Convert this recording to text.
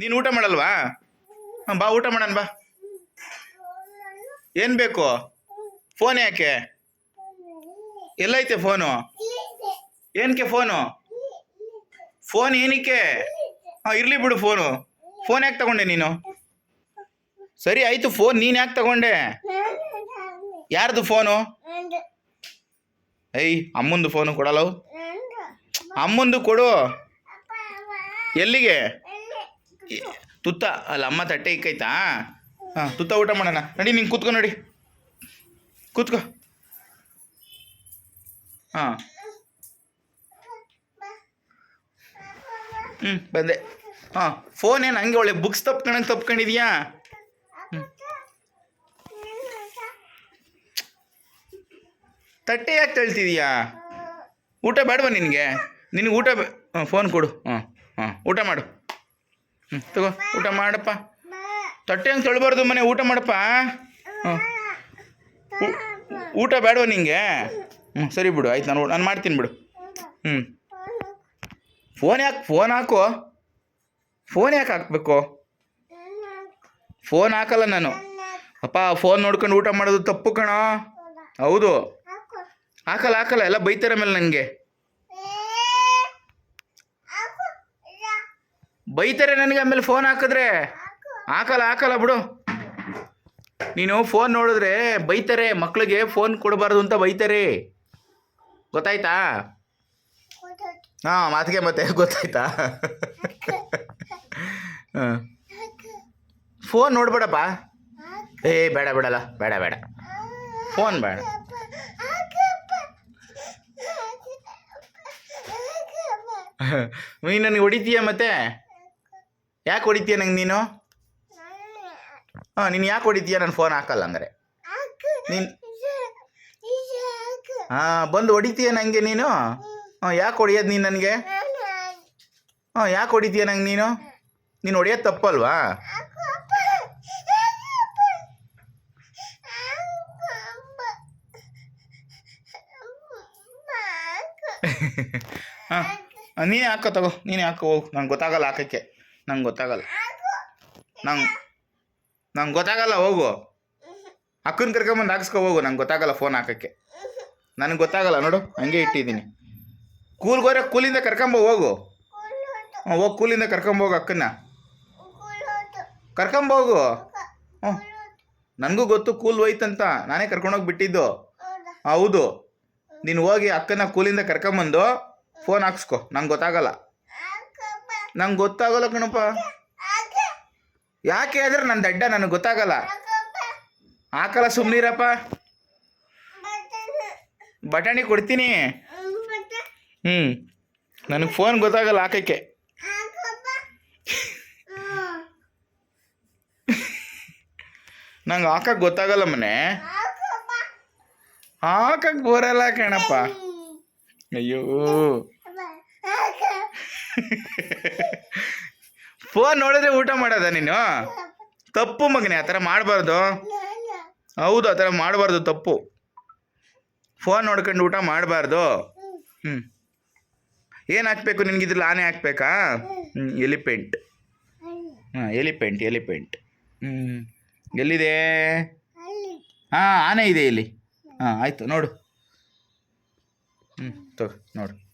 ನೀನು ಊಟ ಮಾಡಲ್ವಾ? ಹಾಂ ಬಾ, ಊಟ ಮಾಡೋಣ, ಬಾ. ಏನು ಬೇಕು? ಫೋನ್ ಯಾಕೆ? ಎಲ್ಲೈತೆ ಫೋನು ಏನಕ್ಕೆ ಫೋನು ಫೋನ್ ಏನಕ್ಕೆ? ಹಾಂ, ಇರಲಿ ಬಿಡು ಫೋನು ಫೋನ್ ಯಾಕೆ ತಗೊಂಡೆ ನೀನು? ಸರಿ, ಆಯಿತು ಫೋನ್ ನೀನು ಯಾಕೆ ತಗೊಂಡೆ? ಯಾರ್ದು ಫೋನು ಏಯ್, ಅಮ್ಮಂದು ಫೋನು ಕೊಡಲ್ಲ ಅಮ್ಮಂದು ಕೊಡು. ಎಲ್ಲಿಗೆ? ತುತ್ತ, ಅಲ್ಲ ಅಮ್ಮ ತಟ್ಟೆ ಇಕ್ಕೈತಾ? ಹಾಂ, ತುತ್ತ ಊಟ ಮಾಡೋಣ. ನಡಿ ನೀನು ಕೂತ್ಕೊ ನೋಡಿ. ಕೂತ್ಕೋ. ಹಾಂ. ಹ್ಞೂ ಬಂದೆ. ಹಾಂ ಫೋನ್ ಏನು ಹಂಗೆ ಒಳ್ಳೆ ಬುಕ್ಸ್ ತಪ್ಕೊಂಡಂಗೆ ತಪ್ಕೊಂಡಿದ್ಯಾ? ತಟ್ಟೆ ಯಾಕೆ ತಳ್ತಿದೀಯಾ? ಊಟ ಬೇಡವಾ ನಿನಗೆ? ನಿನಗೆ ಊಟ ಫೋನ್ ಕೊಡು. ಹಾಂ ಹಾಂ, ಊಟ ಮಾಡು. ಹ್ಞೂ ತಗೋ, ಊಟ ಮಾಡಪ್ಪ. ತಟ್ಟೆ ಹಂಗೆ ತೊಳಬಾರ್ದು ಮನೆ, ಊಟ ಮಾಡಪ್ಪ ಊಟ ಬೇಡವ ನಿಂಗೆ? ಹ್ಞೂ ಸರಿ ಬಿಡು, ಆಯ್ತು, ನಾನು ನಾನು ಮಾಡ್ತೀನಿ ಬಿಡು. ಹ್ಞೂ ಫೋನ್ ಯಾಕೆ, ಫೋನ್ ಹಾಕು? ಫೋನ್ ಯಾಕೆ ಹಾಕ್ಬೇಕು? ಫೋನ್ ಹಾಕಲ್ಲ ನಾನು. ಅಪ್ಪ, ಫೋನ್ ನೋಡ್ಕೊಂಡು ಊಟ ಮಾಡೋದು ತಪ್ಪು ಕಣೋ. ಹೌದು. ಹಾಕಲ್ಲ ಹಾಕಲ್ಲ, ಎಲ್ಲ ಬೈತಾರೆ ಮೇಲೆ ನನಗೆ ಬೈತಾರೆ ನನಗೆ ಆಮೇಲೆ ಫೋನ್ ಹಾಕಿದ್ರೆ? ಹಾಕಲ್ಲ ಹಾಕಲ್ಲ ಬಿಡು. ನೀನು ಫೋನ್ ನೋಡಿದ್ರೆ ಬೈತಾರೆ ಮಕ್ಕಳಿಗೆ ಫೋನ್ ಕೊಡಬಾರ್ದು ಅಂತ ಬೈತಾರೆ. ಗೊತ್ತಾಯ್ತಾ? ಹಾಂ, ಮಾತಿಗೆ ಮತ್ತೆ ಗೊತ್ತಾಯ್ತಾ? ಹಾಂ. ಫೋನ್ ನೋಡ್ಬೇಡಪ್ಪ. ಏ, ಬೇಡ, ಬಿಡಲ್ಲ. ಬೇಡ ಬೇಡ. ಫೋನ್ ಬೇಡ. ನೀನು ನನಗೆ ಹೊಡಿತೀಯ ಮತ್ತೆ? ಯಾಕೆ ಹೊಡಿತೀಯ ನಂಗೆ ನೀನು? ಹಾಂ ನೀನು ಯಾಕೆ ಹೊಡಿತೀಯ? ನಾನು ಫೋನ್ ಹಾಕಲ್ಲ ಅಂದರೆ ನೀನು ಹಾಂ ಬಂದು ಹೊಡಿತೀಯ ನನಗೆ ನೀನು? ಹಾಂ ಯಾಕೆ ಹೊಡಿಯೋದು ನೀನು ನನಗೆ? ಹಾಂ ಯಾಕೆ ಹೊಡಿತೀಯ ನಂಗೆ ನೀನು? ನೀನು ಹೊಡಿಯೋದು ತಪ್ಪಲ್ವಾ? ಹಾಂ ನೀನೇ ಹಾಕೋ ತಗೋ ನೀನೇ ಹಾಕೋ ಹೋಗು. ನಂಗೆ ಗೊತ್ತಾಗಲ್ಲ ಹಾಕೋಕ್ಕೆ. ನಂಗೆ ಗೊತ್ತಾಗಲ್ಲ. ನಂಗೆ ನಂಗೆ ಗೊತ್ತಾಗಲ್ಲ, ಹೋಗು. ಅಕ್ಕನ ಕರ್ಕೊಂಬಂದು ಹಾಕ್ಸ್ಕೊ ಹೋಗು, ನಂಗೆ ಗೊತ್ತಾಗಲ್ಲ ಫೋನ್ ಹಾಕೋಕ್ಕೆ. ನನಗೆ ಗೊತ್ತಾಗಲ್ಲ, ನೋಡು, ಹಂಗೆ ಇಟ್ಟಿದ್ದೀನಿ. ಕೂಲ್ಗೋರೆ ಕೂಲಿಂದ ಕರ್ಕೊಂಬ, ಹೋಗು. ಹೋಗಿ, ಕೂಲಿಂದ ಕರ್ಕೊಂಬೋಗು ಅಕ್ಕನ್ನ. ಕರ್ಕೊಂಬೋಗು ಹ್ಞೂ ನನಗೂ ಗೊತ್ತು, ಕೂಲ್ ಹೋಯ್ತಂತ. ನಾನೇ ಕರ್ಕೊಂಡೋಗಿ ಬಿಟ್ಟಿದ್ದು. ಹೌದು. ನೀನು ಹೋಗಿ ಅಕ್ಕನ ಕೂಲಿಂದ ಕರ್ಕೊಂಬಂದು ಫೋನ್ ಹಾಕ್ಸ್ಕೊ, ನಂಗೆ ಗೊತ್ತಾಗಲ್ಲ. ನಂಗೆ ಗೊತ್ತಾಗಲ್ಲ ಕಣಪ್ಪ. ಯಾಕೆ ಆದ್ರೆ ನನ್ನ ದಡ್ಡ ನನಗೆ ಗೊತ್ತಾಗಲ್ಲ. ಹಾಕಲ್ಲ ಸುಮ್ಮನಿರಪ್ಪ ಬಟಾಣಿ ಕೊಡ್ತೀನಿ. ಹ್ಞೂ ನನಗೆ ಫೋನ್ ಗೊತ್ತಾಗಲ್ಲ ಹಾಕಕ್ಕೆ. ನಂಗೆ ಹಾಕಕ್ಕೆ ಗೊತ್ತಾಗಲ್ಲ ಮನೆ. ಹಾಕಕ್ಕೆ ಬರಲ್ಲ ಕಣಪ್ಪ. ಅಯ್ಯೋ. ಫೋನ್ ನೋಡಿದ್ರೆ ಊಟ ಮಾಡೋದ ನೀನು? ತಪ್ಪು ಮಗನೇ, ಆ ಥರ ಮಾಡಬಾರ್ದು. ಹೌದು, ಆ ಥರ ಮಾಡಬಾರ್ದು ತಪ್ಪು. ಫೋನ್ ನೋಡ್ಕೊಂಡು ಊಟ ಮಾಡಬಾರ್ದು. ಹ್ಞೂ ಏನು ಹಾಕ್ಬೇಕು ನಿನಗಿದ್ರಲ್ಲಿ ಆನೆ ಹಾಕ್ಬೇಕಾ? ಹ್ಞೂ ಎಲಿಪೆಂಟ್. ಹಾಂ, ಎಲಿಪೆಂಟ್ ಎಲಿಪೆಂಟ್. ಹ್ಞೂ ಎಲ್ಲಿದೆ? ಹಾಂ, ಆನೆ ಇದೆ ಇಲ್ಲಿ. ಹಾಂ, ಆಯಿತು, ನೋಡು. ಹ್ಞೂ ತಗೋ, ನೋಡು.